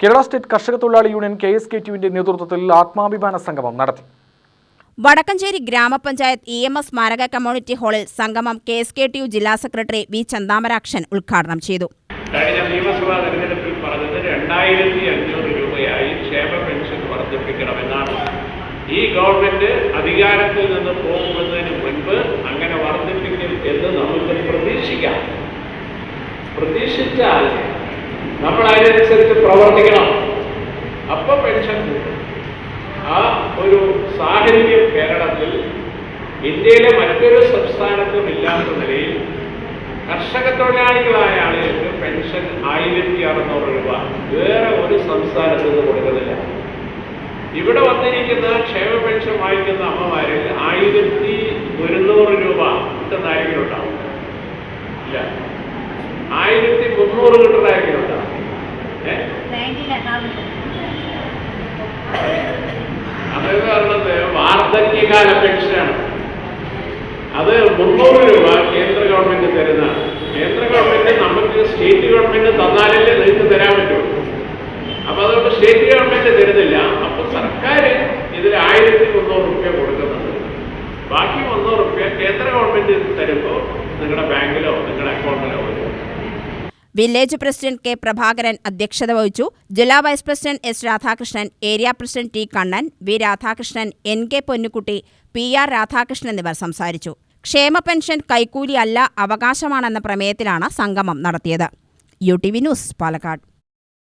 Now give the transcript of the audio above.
Kerala state കർഷക തൊഴിലാളി union K S K ടുവിന്റെ നേതൃത്വത്തിൽ ആത്മാഭിമാന സംഗമം നടത്തി. വടക്കഞ്ചേരി ഗ്രാമപഞ്ചായത്ത് ഇ എം എസ് സ്മാരക കമ്മ്യൂണിറ്റി ഹാളിൽ സംഗമം K S K T U ജില്ലാ സെക്രട്ടറി വി ചന്താമരാക്ഷൻ ഉദ്ഘാടനം ചെയ്തു. കഴിഞ്ഞ നിയമസഭാ തെരഞ്ഞെടുപ്പിൽ പറഞ്ഞത് രണ്ടായിരത്തി അഞ്ഞൂറ് രൂപയായി ക്ഷേമ പെൻഷൻ വർദ്ധിപ്പിക്കണമെന്നാണ്. ഈ ഗവൺമെന്റ് അധികാരത്തിൽ നിന്ന് പോകുന്നതിന് മുൻപ് അങ്ങനെ വർദ്ധിപ്പിക്കും എന്ന് നമുക്ക് പ്രതീക്ഷിക്കാം. പ്രതീക്ഷിച്ചാൽ നമ്മൾ അതിനനുസരിച്ച് പ്രവർത്തിക്കണം. അപ്പൊ പെൻഷൻ ആ ഒരു സാഹചര്യം കേരളത്തിൽ ഇന്ത്യയിലെ മറ്റൊരു സംസ്ഥാനത്തും ഇല്ലാത്ത നിലയിൽ കർഷക തൊഴിലാളികളായ ആളുകൾക്ക് പെൻഷൻ ആയിരത്തി അറുന്നൂറ് രൂപ. വേറെ ഒരു സംസ്ഥാനത്ത് നിന്ന് കൊടുക്കുന്നില്ല. ഇവിടെ വന്നിരിക്കുന്ന ക്ഷേമ പെൻഷൻ വാങ്ങിക്കുന്ന അമ്മമാരിൽ ആയിരത്തി ഒരുന്നൂറ് രൂപ ആരെങ്കിലും ഉണ്ടാവും ഇല്ല. ആയിരത്തി മുന്നൂറ് കിട്ടുന്ന അതെന്ന് പറഞ്ഞത് വാർദ്ധക്യകാല പെൻഷനാണ് അത് മുന്നൂറ് രൂപ കേന്ദ്ര ഗവൺമെന്റ് തരുന്നതാണ് കേന്ദ്ര ഗവൺമെന്റ് നമുക്ക് സ്റ്റേറ്റ് ഗവൺമെന്റ് തന്നാലല്ലേ നിങ്ങൾക്ക് തരാൻ പറ്റുള്ളൂ അപ്പൊ അതുകൊണ്ട് സ്റ്റേറ്റ് ഗവൺമെന്റ് തരുന്നില്ല. അപ്പൊ സർക്കാർ ഇതിൽ ആയിരത്തി മുന്നൂറ് റുപ്യ കൊടുക്കുന്നുണ്ട്. ബാക്കി മുന്നൂറ് റുപ്യ കേന്ദ്ര ഗവൺമെന്റ് തരുമ്പോൾ നിങ്ങളുടെ ബാങ്കിലോ നിങ്ങളുടെ വില്ലേജ് പ്രസിഡന്റ് കെ പ്രഭാകരൻ അധ്യക്ഷത വഹിച്ചു. ജില്ലാ vice president S Radhakrishnan area president T Kannan V Radhakrishnan N K Ponnukutty P R Radhakrishnan എന്നിവർ സംസാരിച്ചു. ക്ഷേമ പെൻഷൻ കൈക്കൂലി അല്ല അവകാശമാണെന്ന പ്രമേയത്തിലാണ് സംഗമം നടത്തിയത്. U T V news Palakkad.